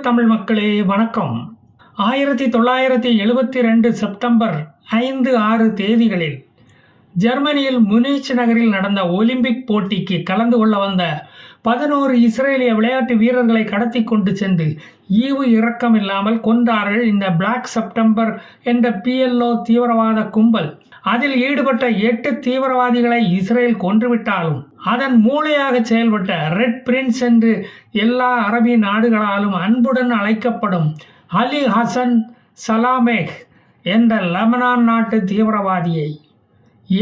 தமிழ் மக்களே வணக்கம். ஆயிரத்தி தொள்ளாயிரத்தி எழுபத்தி ரெண்டு செப்டம்பர் ஐந்து ஆறு தேதிகளில் ஜெர்மனியில் முனிச் நகரில் நடந்த ஒலிம்பிக் போட்டிக்கு கலந்து கொள்ள வந்த பதினோரு இஸ்ரேலிய விளையாட்டு வீரர்களை கடத்தி கொண்டு சென்று ஈவு இரக்கம் இல்லாமல் கொன்றார்கள் இந்த பிளாக் செப்டம்பர் என்ற பிஎல்ஓ தீவிரவாத கும்பல். அதில் ஈடுபட்ட எட்டு தீவிரவாதிகளை இஸ்ரேல் கொன்றுவிட்டாலும் அதன் மூளையாக செயல்பட்ட ரெட் பிரின்ஸ் என்று எல்லா அரபி நாடுகளாலும் அன்புடன் அழைக்கப்படும் அலி ஹசன் சலாமேக் என்ற லெபனான் நாட்டு தீவிரவாதியை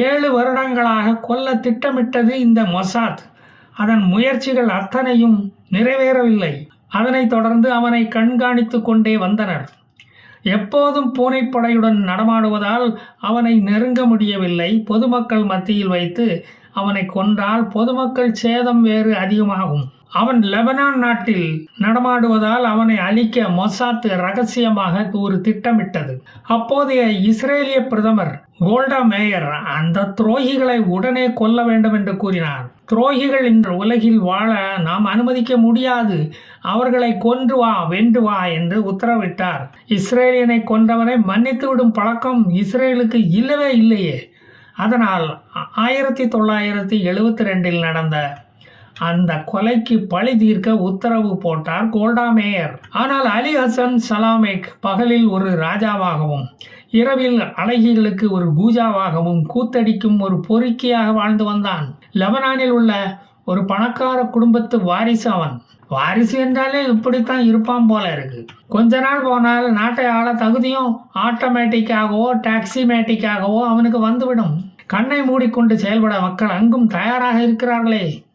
ஏழு வருடங்களாக கொல்ல திட்டமிட்டது இந்த மொசாத். அதன் முயற்சிகள் அத்தனையும் நிறைவேறவில்லை. அதனைத் தொடர்ந்து அவனை கண்காணித்து கொண்டே வந்தனர். எப்போதும் பூனைப்படையுடன் நடமாடுவதால் அவனை நெருங்க முடியவில்லை. பொதுமக்கள் மத்தியில் வைத்து அவனை கொன்றால் பொதுமக்கள் சேதம் வேறு அதிகமாகும். அவன் லெபனான் நாட்டில் நடமாடுவதால் அவனை அழிக்க மொசாத் ரகசியமாக ஒரு திட்டமிட்டது. அப்போதைய இஸ்ரேலிய பிரதமர் கோல்டா மேயர் அந்த துரோகிகளை உடனே கொல்ல வேண்டும் என்று கூறினார். துரோகிகள் இன்று உலகில் வாழ நாம் அனுமதிக்க முடியாது. அவர்களை கொன்று வா வென்று வா என்று உத்தரவிட்டார். இஸ்ரேலியனை கொன்றவனை மன்னித்துவிடும் பழக்கம் இஸ்ரேலுக்கு இல்லவே இல்லையே. அதனால் ஆயிரத்தி தொள்ளாயிரத்தி எழுபத்தி ரெண்டில் நடந்த அந்த கொலைக்கு பழி தீர்க்க உத்தரவு போட்டார் கோல்டா மேயர் ஆனால் அலி ஹசன் சலாமேக் பகலில் ஒரு ராஜாவாகவும் இரவில் அழகிகளுக்கு ஒரு பூஜாவாகவும் கூத்தடிக்கும் ஒரு பொறுக்கியாக வாழ்ந்து வந்தான். லெபனானில் உள்ள ஒரு பணக்கார குடும்பத்து வாரிசு அவன். வாரிசு என்றாலே இப்படித்தான் இருப்பான் போல இருக்கு. கொஞ்ச நாள் போனால் நாட்டை ஆள தகுதியும் ஆட்டோமேட்டிக்காகவோ டாக்ஸிமேட்டிக்காகவோ அவனுக்கு வந்துவிடும். கண்ணை மூடிக்கொண்டு செயல்பட மக்கள் அங்கும் தயாராக இருக்கிறார்களே.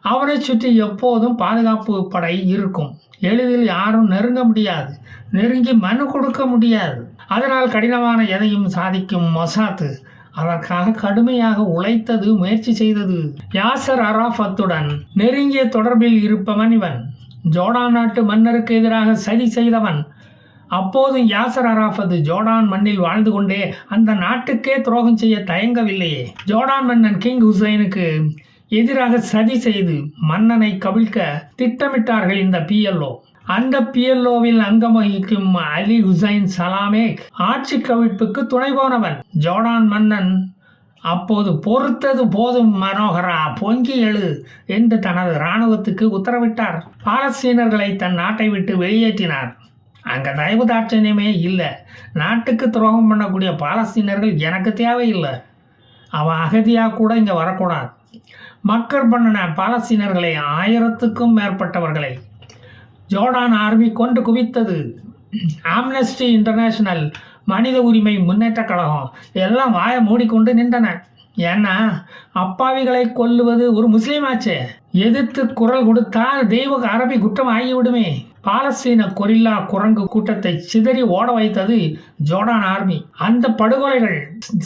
அவனை சுற்றி எப்போதும் பாதுகாப்பு படை இருக்கும். எளிதில் யாரும் நெருங்க முடியாது. நெருங்கி மனு கொடுக்க முடியாது. அதனால் கடினமான எதையும் சாதிக்கும் மொசாத்து அதற்காக கடுமையாக உழைத்தது முயற்சி செய்தது. யாசர் அராஃபத்துடன் நெருங்கிய தொடர்பில் இருப்பவன் இவன். ஜோர்டான் நாட்டு மன்னருக்கு எதிராக சதி செய்தவன். அப்போது யாசர் அராஃபத் ஜோர்டான் மண்ணில் வாழ்ந்து கொண்டே அந்த நாட்டுக்கே துரோகம் செய்ய தயங்கவில்லையே. ஜோர்டான் மன்னன் கிங் ஹுசைனுக்கு எதிராக சதி செய்து மன்னனை கவிழ்க்க திட்டமிட்டார்கள் இந்த பிஎல்ஓ அந்த பிஎல்ஓவில் அங்கம் வகிக்கும் அலி ஹுசைன் சலாமே ஆட்சி கவிழ்ப்புக்கு துணை போனவன் ஜோர்டான் மன்னன் அப்போது பொறுத்தது போதும் மனோகரா பொங்கி எழு என்று தனது இராணுவத்துக்கு உத்தரவிட்டார். பாலஸ்தீனர்களை தன் நாட்டை விட்டு வெளியேற்றினார். அங்கே தயவு தாட்சணியமே இல்லை. நாட்டுக்கு துரோகம் பண்ணக்கூடிய பாலஸ்தீனர்கள் எனக்கு தேவையில்லை. அவன் அகதியாக கூட இங்கே வரக்கூடாது. மக்கள் பண்ணின பாலஸ்தீனர்களை ஆயிரத்துக்கும் மேற்பட்டவர்களை ஜோர்டான் ஆர்மி கொண்டு குவித்தது. ஆம்னஸ்டி இன்டர்நேஷனல் மனித உரிமை முன்னேற்ற கழகம் எல்லாம் வாயை மூடிக்கொண்டு நின்றன. ஏன்னா அப்பாவிகளை கொல்லுவது ஒரு முஸ்லீம் ஆச்சே எதிர்த்து குரல் கொடுத்தால் தெய்வ அரபி குற்றம் ஆகிவிடுமே பாலஸ்தீன கொரில்லா குரங்கு கூட்டத்தை சிதறி ஓட வைத்தது ஜோர்டான் ஆர்மி. அந்த படுகொலைகள்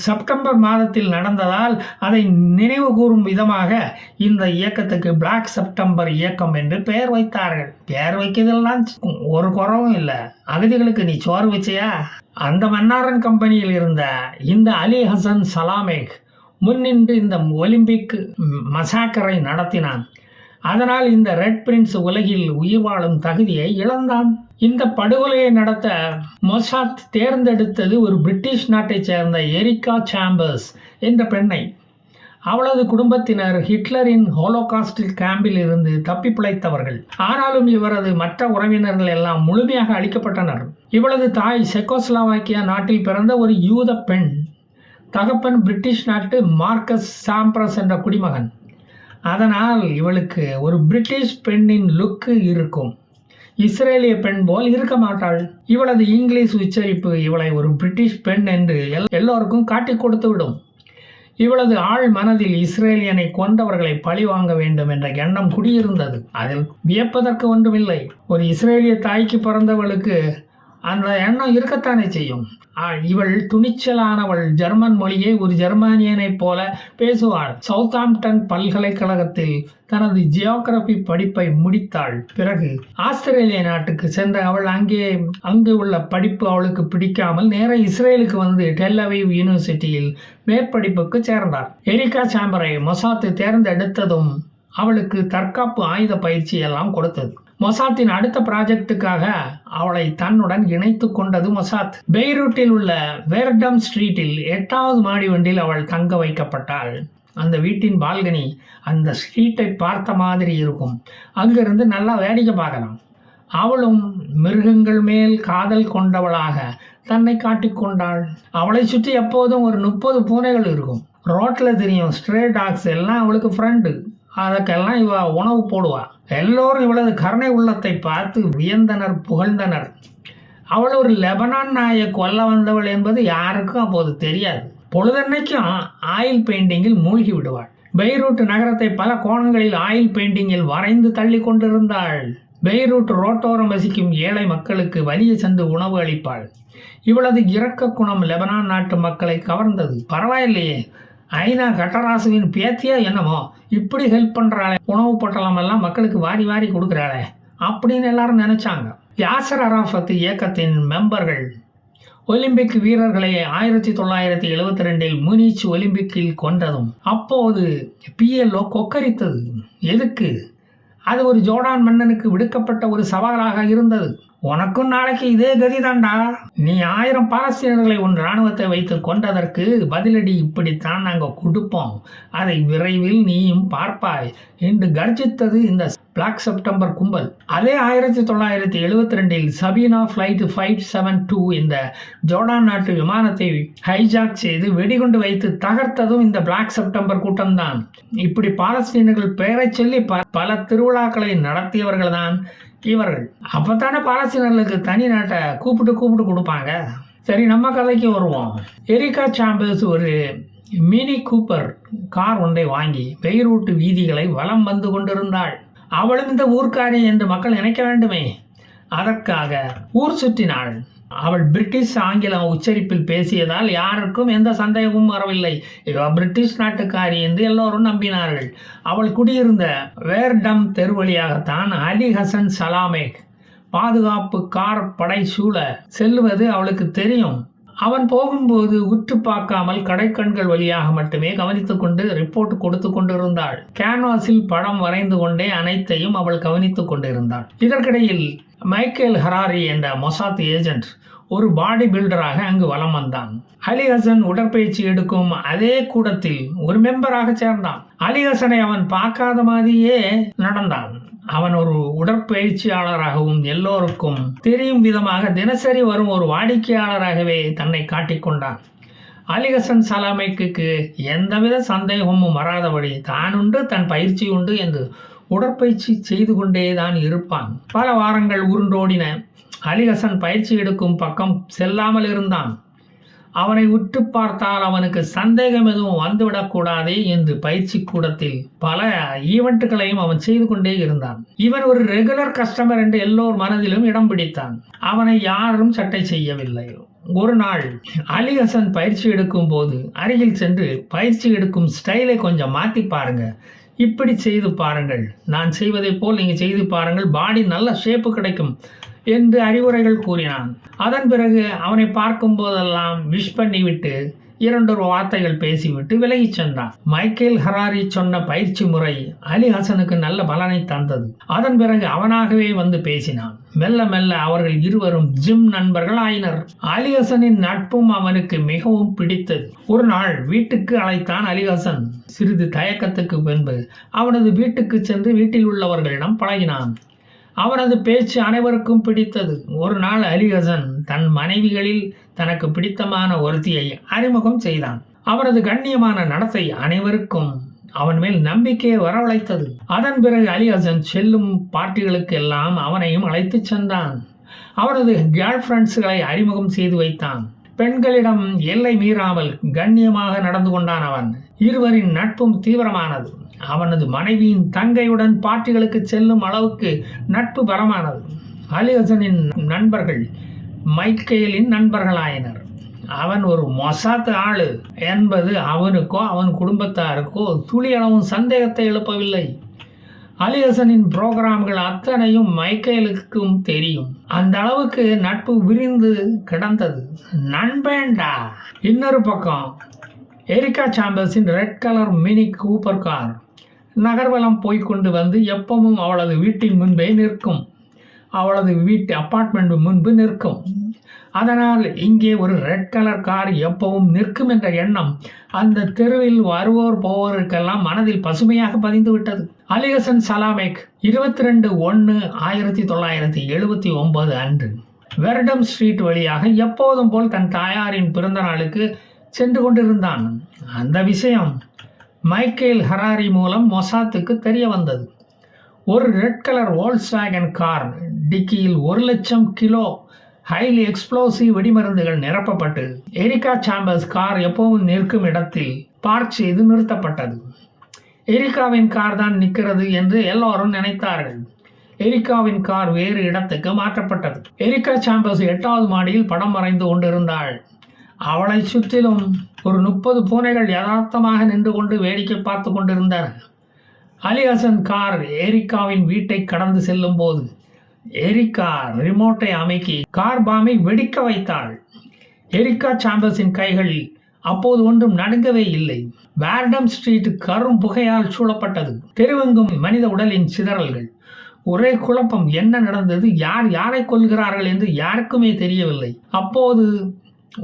செப்டம்பர் மாதத்தில் நடந்ததால் அதை நினைவு கூறும் விதமாக இந்த இயக்கத்துக்கு பிளாக் செப்டம்பர் இயக்கம் என்று பெயர் வைத்தார்கள். பெயர் வைக்கிறதெல்லாம் ஒரு குறவும் இல்லை. அகதிகளுக்கு நீ சோறு வச்சியா? அந்த மன்னாரன் கம்பெனியில் இருந்த இந்த அலி ஹசன் சலாமேக் முன்னின்று இந்த ஒலிம்பிக் மசாக்கரை நடத்தினான். அதனால் இந்த ரெட் பிரின்ஸ் உலகில் உயிர் வாழும் தகுதியை இழந்தான். இந்த படுகொலையை நடத்த மொசாத் தேர்ந்தெடுத்தது ஒரு பிரிட்டிஷ் நாட்டைச் சேர்ந்த எரிக்கா சாம்பர்ஸ் என்ற பெண்ணை. அவளது குடும்பத்தினர் ஹிட்லரின் ஹோலோகாஸ்டில் கேம்பில் இருந்து தப்பி பிழைத்தவர்கள் ஆனாலும் இவரது மற்ற உறவினர்கள் எல்லாம் முழுமையாக அழிக்கப்பட்டனர். இவளது தாய் செக்கோஸ்லாவாக்கியா நாட்டில் பிறந்த ஒரு யூத பெண். தகப்பன் பிரிட்டிஷ் நாட்டு மார்க்கஸ் சாம்ப்ரஸ் என்ற குடிமகன். அதனால் இவளுக்கு ஒரு பிரிட்டிஷ் பெண்ணின் லுக்கு இருக்கும். இஸ்ரேலிய பெண் போல் இருக்க மாட்டாள். இவளது இங்கிலீஷ் உச்சரிப்பு இவளை ஒரு பிரிட்டிஷ் பெண் என்று எல் எல்லோருக்கும் காட்டி கொடுத்து விடும். இவளது ஆள் மனதில் இஸ்ரேலியனை கொண்டவர்களை பழி வாங்க வேண்டும் என்ற எண்ணம் குடியிருந்தது. அதில் வியப்பதற்கு ஒன்றுமில்லை. ஒரு இஸ்ரேலிய தாய்க்கு பிறந்தவளுக்கு அந்த எண்ணம் இருக்கத்தானே செய்யும். இவள் துணிச்சலானவள். ஜெர்மன் மொழியை ஒரு ஜெர்மானியனைப் போல பேசுவாள். சவுத்தாம்டன் பல்கலைக்கழகத்தில் தனது ஜியோகிராபி படிப்பை முடித்தாள். பிறகு ஆஸ்திரேலிய நாட்டுக்கு சென்ற அவள் அங்கே அங்கு உள்ள படிப்பு அவளுக்கு பிடிக்காமல் நேர இஸ்ரேலுக்கு வந்து டெல்லவீவ் யூனிவர்சிட்டியில் மேற்படிப்புக்கு சேர்ந்தார் எரிகா சாம்பரை மொசாத்து தேர்ந்தெடுத்ததும் அவளுக்கு தற்காப்பு ஆயுத பயிற்சி எல்லாம் கொடுத்தது. மொசாத்தின் அடுத்த ப்ராஜெக்டுக்காக அவளை தன்னுடன் இணைத்து கொண்டது மொசாத். பெய்ரூட்டில் உள்ள வேர்டம் ஸ்ட்ரீட்டில் எட்டாவது மாடி ஒன்றில் அவள் தங்க வைக்கப்பட்டாள். அந்த வீட்டின் பால்கனி அந்த ஸ்ட்ரீட்டை பார்த்த மாதிரி இருக்கும். அங்கிருந்து நல்லா வேடிக்கை பார்க்கலாம். அவளும் மிருகங்கள் மேல் காதல் கொண்டவளாக தன்னை காட்டிக்கொண்டாள் அவளை சுற்றி எப்போதும் ஒரு முப்பது பூனைகள் இருக்கும். ரோட்டில் தெரியும் ஸ்ட்ரே டாக்ஸ் எல்லாம் அவளுக்கு ஃப்ரெண்டு அதற்கெல்லாம் இவ உணவு போடுவாள் எல்லோரும் இவளது கருணை உள்ளத்தை பார்த்து வியந்தனர் புகழ்ந்தனர். அவள் ஒரு லெபனான் நாயை கொல்ல வந்தவள் என்பது யாருக்கும் அப்போது தெரியாது. பொழுதன்னைக்கும் ஆயில் பெயிண்டிங்கில் மூழ்கி விடுவாள். பெய்ரூட் நகரத்தை பல கோணங்களில் ஆயில் பெயிண்டிங்கில் வரைந்து தள்ளி கொண்டிருந்தாள். பெய்ரூட் ரோட்டோரம் வசிக்கும் ஏழை மக்களுக்கு வலிய சென்று உணவு அளிப்பாள். இவளது இரக்க குணம் லெபனான் நாட்டு மக்களை கவர்ந்தது. பரவாயில்லையே ஐநா கட்டராசுவின் பேத்தியா என்னமோ இப்படி ஹெல்ப் பண்ணுறாளே உணவு பொட்டலம் எல்லாம் மக்களுக்கு வாரி வாரி கொடுக்குறாளே. அப்படின்னு எல்லாரும் நினச்சாங்க. யாசர் அராஃபத் இயக்கத்தின் மெம்பர்கள். ஒலிம்பிக் வீரர்களை ஆயிரத்தி தொள்ளாயிரத்தி எழுபத்தி ரெண்டில் முனிச் ஒலிம்பிக்கில் கொன்றதும் அப்போது பிஎல்ஓ கொக்கரித்தது. எதுக்கு? அது ஒரு ஜோர்டான் மன்னனுக்கு விடுக்கப்பட்ட ஒரு சவாலாக இருந்தது. உனக்கும் நாளைக்கு இதே கதிதான்டா. நீ ஆயிரம் பாலஸ்தீனர்களை உன் இராணுவத்தை வைத்து கொண்டதற்கு பதிலடி இப்படித்தான் நாங்கள் கொடுப்போம். அதை விரைவில் நீயும் பார்ப்பாய் என்று கர்ஜித்தது இந்த பிளாக் செப்டம்பர் கும்பல். அதே ஆயிரத்தி தொள்ளாயிரத்தி எழுவத்தி ரெண்டில் Sabena flight five seven two இந்த ஜோர்டான் நாட்டு விமானத்தை ஹைஜாக் செய்து வெடிகுண்டு வைத்து தகர்த்ததும் இந்த பிளாக் செப்டம்பர் கூட்டம்தான். இப்படி பாலஸ்தீனர்கள் பெயரைச் சொல்லி ப பல திருவிழாக்களை நடத்தியவர்கள் தான் இவர்கள் அப்பத்தானே பாலஸ்தீனர்களுக்கு தனி நாட்டை கூப்பிட்டு கூப்பிட்டு கொடுப்பாங்க. சரி நம்ம கதைக்கு வருவோம். எரிகா சாம்பர்ஸ் ஒரு மினி கூப்பர் கார் ஒன்றை வாங்கி பெய்ரூட்டு வீதிகளை வலம் வந்து கொண்டிருந்தாள். அவளும் இந்த ஊர்க்காரி என்று மக்கள் நினைக்க வேண்டுமே. அதற்காக ஊர் சுற்றினாள். அவள் பிரிட்டிஷ் ஆங்கிலம் உச்சரிப்பில் பேசியதால் யாருக்கும் எந்த சந்தேகமும் வரவில்லை. பிரிட்டிஷ் நாட்டுக்காரி என்று எல்லோரும் நம்பினார்கள். அவள் குடியிருந்த வேர்டம் தெரு வழியாகத்தான் அலி ஹசன் சலாமேக் பாதுகாப்பு கார் படை சூழ செல்வது அவளுக்கு தெரியும். அவன் போகும்போது உற்று பார்க்காமல் கடைக்கண்கள் வழியாக மட்டுமே கவனித்துக் கொண்டு ரிப்போர்ட் கொடுத்து கொண்டிருந்தாள். கேன்வாஸில் படம் வரைந்து கொண்டே அனைத்தையும் அவள் கவனித்துக் கொண்டிருந்தாள். இதற்கிடையில் மைக்கேல் ஹராரி என்ற மொசாத் ஏஜென்ட் ஒரு பாடி பில்டராக அங்கு வலம் வந்தான். அலி ஹசன் உடற்பயிற்சி எடுக்கும் அதே கூடத்தில் ஒரு மெம்பராக சேர்ந்தான். அலி ஹசனை அவன் பார்க்காத மாதிரியே நடந்தான். அவன் ஒரு உடற்பயிற்சியாளராகவும் எல்லோருக்கும் தெரியும் விதமாக தினசரி வரும் ஒரு வாடிக்கையாளராகவே தன்னை காட்டிக்கொண்டான். அலிஹசன் சலாமைக்கு எந்தவித சந்தேகமும் வராதபடி தானுண்டு தன் பயிற்சி உண்டு என்று உடற்பயிற்சி செய்து கொண்டே தான் இருப்பான். பல வாரங்கள் உருண்டோடின அலிஹசன் பயிற்சி எடுக்கும் பக்கம் செல்லாமல் இருந்தான். அவனை உற்று பார்த்தால் அவனுக்கு சந்தேகம் எதுவும் வந்துவிடக்கூடாதே என்று பயிற்சி கூடத்தில் பல ஈவெண்ட்டுகளையும் அவன் செய்து கொண்டே இருந்தான். இவன் ஒரு ரெகுலர் கஸ்டமர் என்று எல்லோர் மனதிலும் இடம் பிடித்தான். அவனை யாரும் சட்டை செய்யவில்லை. ஒரு நாள் அலி ஹசன் பயிற்சி எடுக்கும் போது அருகில் சென்று பயிற்சி எடுக்கும் ஸ்டைலை கொஞ்சம் மாற்றி பாருங்க. இப்படி செய்து பாருங்கள். நான் செய்வதைப் போல் நீங்கள் செய்து பாருங்கள். பாடி நல்ல ஷேப்பு கிடைக்கும். என்று அறிவுரைகள் கூறினான். அதன் பிறகு அவனை பார்க்கும் போதெல்லாம் விஷ் பண்ணிவிட்டு இரண்டொரு வார்த்தைகள் பேசிவிட்டு விலகிச் சென்றான். மைக்கேல் ஹராரி சொன்ன பயிற்சி முறை அலி ஹசனுக்கு நல்ல பலனை தந்தது. அதன் பிறகு அவனாகவே வந்து பேசினான். மெல்ல மெல்ல அவர்கள் இருவரும் ஜிம் நண்பர்கள் ஆயினர் அலி ஹசனின் நட்பும் அவனுக்கு மிகவும் பிடித்தது. ஒரு நாள் வீட்டுக்கு அழைத்தான் அலி ஹசன். சிறிது தயக்கத்துக்கு பின்பு அவனது வீட்டுக்கு சென்று வீட்டில் உள்ளவர்களிடம் பழகினான். அவரது பேச்சு அனைவருக்கும் பிடித்தது. ஒரு நாள் அலிஹசன் தன் மனைவிகளில் தனக்கு பிடித்தமான ஒருத்தியை அறிமுகம் செய்தான். அவரது கண்ணியமான நடத்தை அனைவருக்கும் அவன் மேல் நம்பிக்கையை வரவழைத்தது. அதன் பிறகு அலிஹசன் செல்லும் பார்ட்டிகளுக்கு எல்லாம் அவனையும் அழைத்துச் சென்றான். அவரது கேர்ள் ஃப்ரெண்ட்ஸுகளை அறிமுகம் செய்து வைத்தான். பெண்களிடம் எல்லை மீறாமல் கண்ணியமாக நடந்து கொண்டான் அவன். இருவரின் நட்பும் தீவிரமானது. அவனது மனைவியின் தங்கையுடன் பாட்டிகளுக்கு செல்லும் அளவுக்கு நட்பு பலமானது. அலிஹசனின் நண்பர்கள் மைக்கேலின் நண்பர்களாயினர். அவன் ஒரு மொசாத்து ஆளு என்பது அவனுக்கோ அவன் குடும்பத்தாருக்கோ துளியளவும் சந்தேகத்தை எழுப்பவில்லை. அலிஹசனின் புரோகிராம்கள் அத்தனையும் மைக்கேலுக்கும் தெரியும். அந்த அளவுக்கு நட்பு விரிந்து கிடந்தது. நண்பேண்டா. இன்னொரு பக்கம் Erica சாம்பர்ஸின் red colour Mini Cooper car. நகர்வலம் போய்கொண்டு வந்து எப்பவும் அவளது வீட்டின் முன்பே நிற்கும். அவளது வீட்டு அப்பார்ட்மெண்ட் முன்பு நிற்கும். அதனால் இங்கே ஒரு ரெட் கலர் கார் எப்பவும் நிற்கும் என்ற எண்ணம். அந்த தெருவில் வருவோர் போவோருக்கெல்லாம் மனதில் பசுமையாக பதிந்து விட்டது. அலிஹசன் சலாமேக் இருபத்தி ரெண்டு ஒன்று ஆயிரத்தி தொள்ளாயிரத்தி எழுபத்தி ஒன்பது அன்று. வெர்டம் ஸ்ட்ரீட் வழியாக எப்போதும் போல் தன் தாயாரின் பிறந்த நாளுக்கு சென்று கொண்டிருந்தான். அந்த விஷயம் மைக்கேல் ஹராரி மூலம் மொசாத்துக்கு தெரிய வந்தது. ஒரு ரெட் கலர் வோல்ஸ்வேகன் கார் டிக்கியில் ஒரு லட்சம் கிலோ ஹைலி எக்ஸ்ப்ளோசிவ் வெடிமருந்துகள் நிரப்பப்பட்டு எரிகா சாம்பர்ஸ் கார் எப்பவும் நிற்கும் இடத்தில் பார்க் செய்து நிறுத்தப்பட்டது. எரிகாவின் கார் தான் நிற்கிறது என்று எல்லோரும் நினைத்தார்கள். எரிகாவின் கார் வேறு இடத்துக்கு மாற்றப்பட்டது. எரிகா சாம்பர்ஸ் எட்டாவது மாடியில் படம் வரைந்து கொண்டிருந்தாள். அவளை சுற்றிலும் ஒரு முப்பது பூனைகள் யதார்த்தமாக நின்று கொண்டு வேடிக்கை பார்த்து கொண்டிருந்தார்கள் அலி ஹசன் கார் எரிக்காவின் வீட்டை கடந்து செல்லும் போது எரிக்கா ரிமோட்டை அமைக்கி கார் பாமை வெடிக்க வைத்தாள். எரிக்கா சாம்பர்ஸின் கைகள் அப்போது ஒன்றும் நடுங்கவே இல்லை. வேர்டம் ஸ்ட்ரீட் கரும் புகையால் சூழப்பட்டது. தெருவெங்கும் மனித உடலின் சிதறல்கள். ஒரே குழப்பம் என்ன நடந்தது? யார் யாரை கொள்கிறார்கள் என்று யாருக்குமே தெரியவில்லை. அப்போது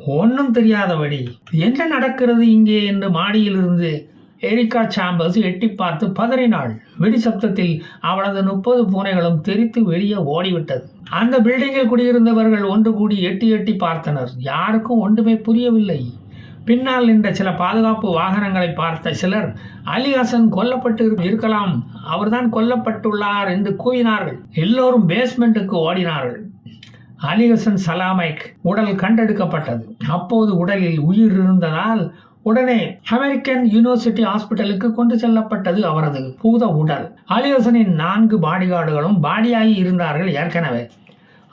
ஒன்றும் தெரியாதபடி என்ன நடக்கிறது இங்கே? என்று மாடியிலிருந்து எரிக்கா சாம்பர்ஸ் எட்டி பார்த்து பதறினாள். வெடி சப்தத்தில் அவளது முப்பது பூனைகளும் தெரித்து வெளியே ஓடிவிட்டது. அந்த பில்டிங்கில் குடியிருந்தவர்கள் ஒன்று கூடி எட்டி எட்டி பார்த்தனர். யாருக்கும் ஒன்றுமே புரியவில்லை. பின்னால் நின்ற சில பாதுகாப்பு வாகனங்களை பார்த்த சிலர் அலி ஹசன் கொல்லப்பட்டு இருக்கலாம். அவர்தான் கொல்லப்பட்டுள்ளார் என்று கூவினார்கள். எல்லோரும் பேஸ்மெண்ட்டுக்கு ஓடினார்கள். அலிஹசன் சலாமைக் உடல் கண்டெடுக்கப்பட்டது. அப்போது உடலில் உயிர் இருந்ததால் உடனே அமெரிக்கன் யூனிவர்சிட்டி ஹாஸ்பிட்டலுக்கு கொண்டு செல்லப்பட்டது அவரது பூத உடல். அலியோசனின் நான்கு பாடிகார்டுகளும் பாடியாகி இருந்தார்கள் ஏற்கனவே.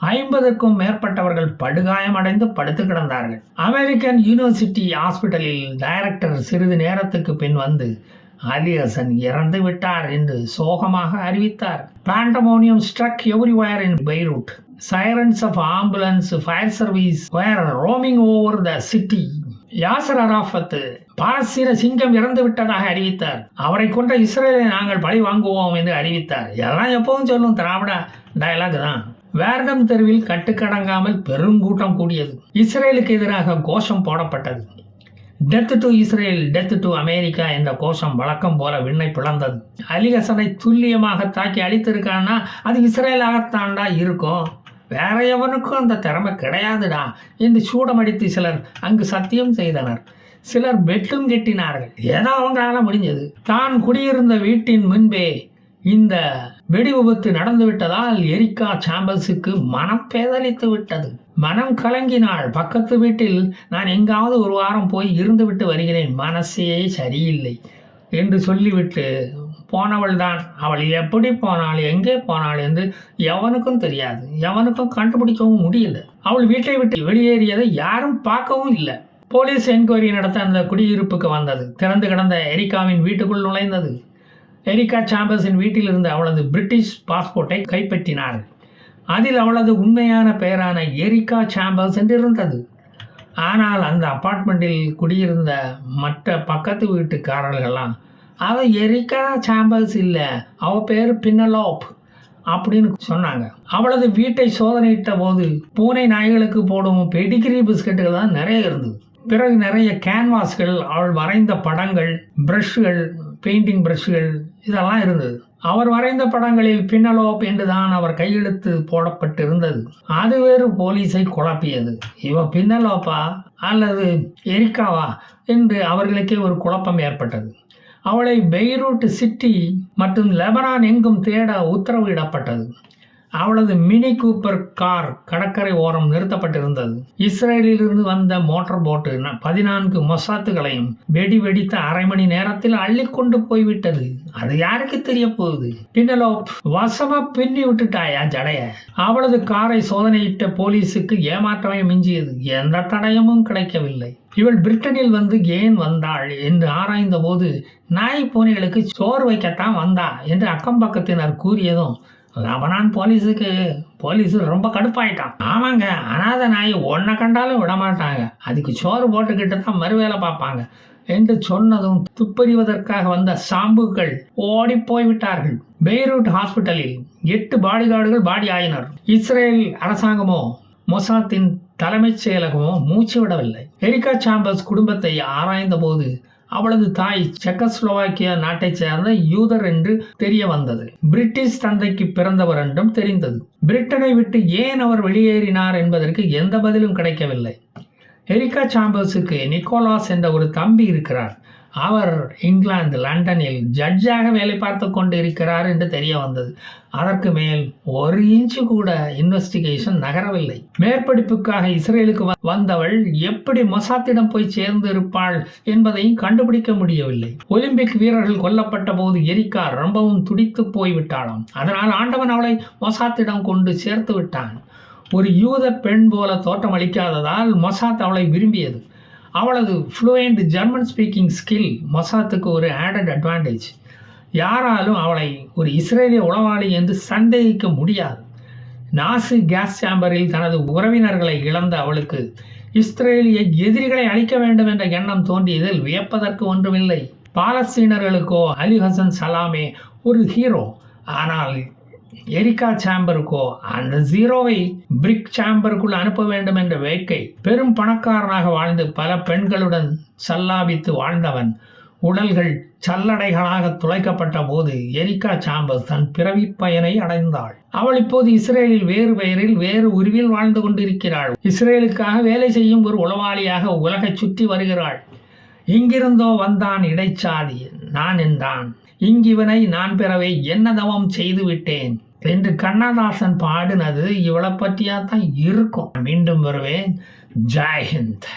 ஐம்பதுக்கும் மேற்பட்டவர்கள் படுகாயமடைந்து படுத்து கிடந்தார்கள். அமெரிக்கன் யூனிவர்சிட்டி ஹாஸ்பிட்டலில் டைரக்டர் சிறிது நேரத்துக்கு பின் வந்து அலிஹசன் இறந்து விட்டார் என்று சோகமாக அறிவித்தார். Pandemonium struck everywhere in Beirut. Sirens of ambulance fire service were roaming over the city. Yasser Arafat பாலஸ்தீன சிங்கம் இறந்து விட்டதாக அறிவித்தார். அவரை கொண்ட இஸ்ரேலை நாங்கள் பழி வாங்குவோம் என்று அறிவித்தார். எல்லாம் எப்பவும் சொல்லும் திராவிட டயலாக் தான். வேர்டம் தெருவில் கட்டுக்கடங்காமல் பெருங்கூட்டம் கூடியது. இஸ்ரேலுக்கு எதிராக கோஷம் போடப்பட்டது. Death to Israel death to America என்ற கோஷம் வழக்கம் போல விண்ணை பிளந்தது. அலிஹசனை துல்லியமாக தாக்கி அழித்திருக்கான்னா அது இஸ்ரேலாகத்தாண்டா இருக்கும்? வேற எவனுக்கும் அந்த திறமை கிடையாதுடா என்று சூடமடித்து சிலர் அங்கு சத்தியம் செய்தனர். சிலர் பெட்டும் கெட்டினார்கள். ஏதோ அவங்களால முடிஞ்சது. தான் குடியிருந்த வீட்டின் முன்பே இந்த வெடி விபத்து நடந்து விட்டதால் எரிக்கா சாம்பல்ஸுக்கு மனம் பேதலித்து விட்டது. மனம் கலங்கினாள் பக்கத்து வீட்டில் நான் எங்காவது ஒரு வாரம் போய் இருந்துவிட்டு வருகிறேன். மனசே சரியில்லை என்று சொல்லிவிட்டு போனவள் தான் அவள் எப்படி போனாள் எங்கே போனாள் என்று எவனுக்கும் தெரியாது. எவனுக்கும் கண்டுபிடிக்கவும் முடியல. அவள் வீட்டை விட்டு வெளியேறியதை யாரும் பார்க்கவும் இல்லை. போலீஸ் என்கொயரி நடத்த அந்த குடியிருப்புக்கு வந்தது. திறந்து கிடந்த எரிக்காவின் வீட்டுக்குள் நுழைந்தது. எரிக்கா சாம்பர்ஸின் வீட்டில் இருந்த அவளது பிரிட்டிஷ் பாஸ்போர்ட்டை கைப்பற்றினார் அதில் அவளது உண்மையான பெயரான எரிக்கா சாம்பர்ஸ் என்று இருந்தது ஆனால் அந்த அப்பார்ட்மெண்ட்டில் குடியிருந்த மற்ற பக்கத்து வீட்டுக்காரர்கள்லாம் அவ எரிக்கா சாம்பல்ஸ் இல்லை. அவள் பேர் பின்னலோப் அப்படின்னு சொன்னாங்க. அவளது வீட்டை சோதனையிட்ட போது பூனை நாய்களுக்கு போடும் பெடிகிரி பிஸ்கட்டுகள் தான் நிறைய இருந்தது. பிறகு நிறைய கேன்வாஸ்கள் அவள் வரைந்த படங்கள் ப்ரஷ்கள் பெயிண்டிங் ப்ரஷ்கள் இதெல்லாம் இருந்தது. அவர் வரைந்த படங்களில் பின்னலோப் என்றுதான் அவர் கையெழுத்து போடப்பட்டிருந்தது. அது வேறு போலீஸை குழப்பியது. இவ பின்னலோப்பா அல்லது எரிக்காவா? என்று அவர்களுக்கே ஒரு குழப்பம் ஏற்பட்டது. அவளை பெய்ரூட் சிட்டி மற்றும் லெபனான் எங்கும் தேட உத்தரவிடப்பட்டது அவளது மினி கூப்பர் கார் கடற்கரை ஓரம் நிறுத்தப்பட்டிருந்தது. இஸ்ரேலிலிருந்து வந்த மோட்டார் போட்டு பதினான்கு மொசாத்துகளையும் வெடி வெடித்த அரை மணி நேரத்தில் அள்ளி கொண்டு போய்விட்டது. அது யாருக்கு தெரிய போகுது? பின்னலோ வசமா பின்னி விட்டுட்டாயா ஜடைய? அவளது காரை சோதனையிட்ட போலீஸுக்கு ஏமாற்றமே மிஞ்சியது. எந்த தடயமும் கிடைக்கவில்லை. இவள் பிரிட்டனில் வந்து ஏன் வந்தாள் என்று ஆராய்ந்தபோது நாய் பூனைகளுக்கு சோறு வைக்கத்தான் வந்தா என்று அக்கம் பக்கத்தினர் கூறியதும் லபனான் போலீஸுக்கு போலீஸு ரொம்ப கடுப்பாயிட்டான். ஆமாங்க அனாத நாய் ஒன்றை கண்டாலும் விட மாட்டாங்க அதுக்கு சோறு போட்டுக்கிட்டு தான் மறுவேலை பார்ப்பாங்க. என்று சொன்னதும் துப்பறிவதற்காக வந்த சாம்புகள் ஓடி போய்விட்டார்கள். பெய்ரூட் ஹாஸ்பிட்டலில் எட்டு பாடிகார்டுகள் பாடி ஆயினர் இஸ்ரேல் அரசாங்கமோ மொசாத்தின் தலைமைச் செயலகமோ மூச்சு விடவில்லை. எரிகா சாம்பர்ஸ் குடும்பத்தை ஆராய்ந்த போது அவளது தாய் செக்கஸ்லோவாக்கியா நாட்டைச் சேர்ந்த யூதர் என்று தெரிய வந்தது பிரிட்டிஷ் தந்தைக்கு பிறந்தவர் என்றும் தெரிந்தது. பிரிட்டனை விட்டு ஏன் அவர் வெளியேறினார் என்பதற்கு எந்த பதிலும் கிடைக்கவில்லை. எரிகா சாம்பர்ஸுக்கு நிக்கோலாஸ் என்ற ஒரு தம்பி இருக்கிறார். அவர் இங்கிலாந்து லண்டனில் ஜட்ஜாக வேலை பார்த்து கொண்டு இருக்கிறார் என்று தெரிய வந்தது. அதற்கு மேல் ஒரு இன்ச்சு கூட இன்வெஸ்டிகேஷன் நகரவில்லை. மேற்படிப்புக்காக இஸ்ரேலுக்கு வ- வந்தவள் எப்படி மொசாத்திடம் போய் சேர்ந்து இருப்பாள் என்பதையும் கண்டுபிடிக்க முடியவில்லை. ஒலிம்பிக் வீரர்கள் கொல்லப்பட்ட போது எரிக்கா ரொம்பவும் துடித்து போய்விட்டாளாம். அதனால் ஆண்டவன் அவளை மொசாத்திடம் கொண்டு சேர்த்து விட்டான். ஒரு யூத பெண் போல தோற்றம் அளிக்காததால் மொசாத் அவளை விரும்பியது. அவளது ஃப்ளூயண்ட் ஜெர்மன் ஸ்பீக்கிங் ஸ்கில் மொசாத்துக்கு ஒரு ஆடட் அட்வான்டேஜ் யாராலும் அவளை ஒரு இஸ்ரேலிய உளவாளி என்று சந்தேகிக்க முடியாது. நாசி கேஸ் சாம்பரில் தனது உறவினர்களை இழந்த அவளுக்கு இஸ்ரேலிய எதிரிகளை அழிக்க வேண்டும் என்ற எண்ணம் தோன்றியதில் வியப்பதற்கு ஒன்றுமில்லை. பாலஸ்தீனர்களுக்கோ அலி ஹசன் சலாமே ஒரு ஹீரோ ஆனால் எரிகா சாம்பருக்கோ அந்த ஜீரோவை பிரிக் சாம்பருக்குள் அனுப்ப வேண்டும் என்ற வேட்கை பெரும் பணக்காரனாக வாழ்ந்து பல பெண்களுடன் சல்லாபித்து வாழ்ந்தவன். உடல்கள் சல்லடைகளாக துளைக்கப்பட்ட போது எரிகா சாம்பர் தன் பிறவி பயனை அடைந்தாள். அவள் இப்போது இஸ்ரேலில் வேறு பெயரில் வேறு உருவில் வாழ்ந்து கொண்டிருக்கிறாள். இஸ்ரேலுக்காக வேலை செய்யும் ஒரு உளவாளியாக உலகை சுற்றி வருகிறாள். இங்கிருந்தோ வந்தான் இடைச்சாதி. நான் என்றான். இங்கிவனை நான் பிறவை என்ன தவம் செய்து விட்டேன் என்று கண்ணதாசன் பாடினது இவளை பற்றியா தான் இருக்கும் மீண்டும் வருவேன். ஜெய்ஹிந்த்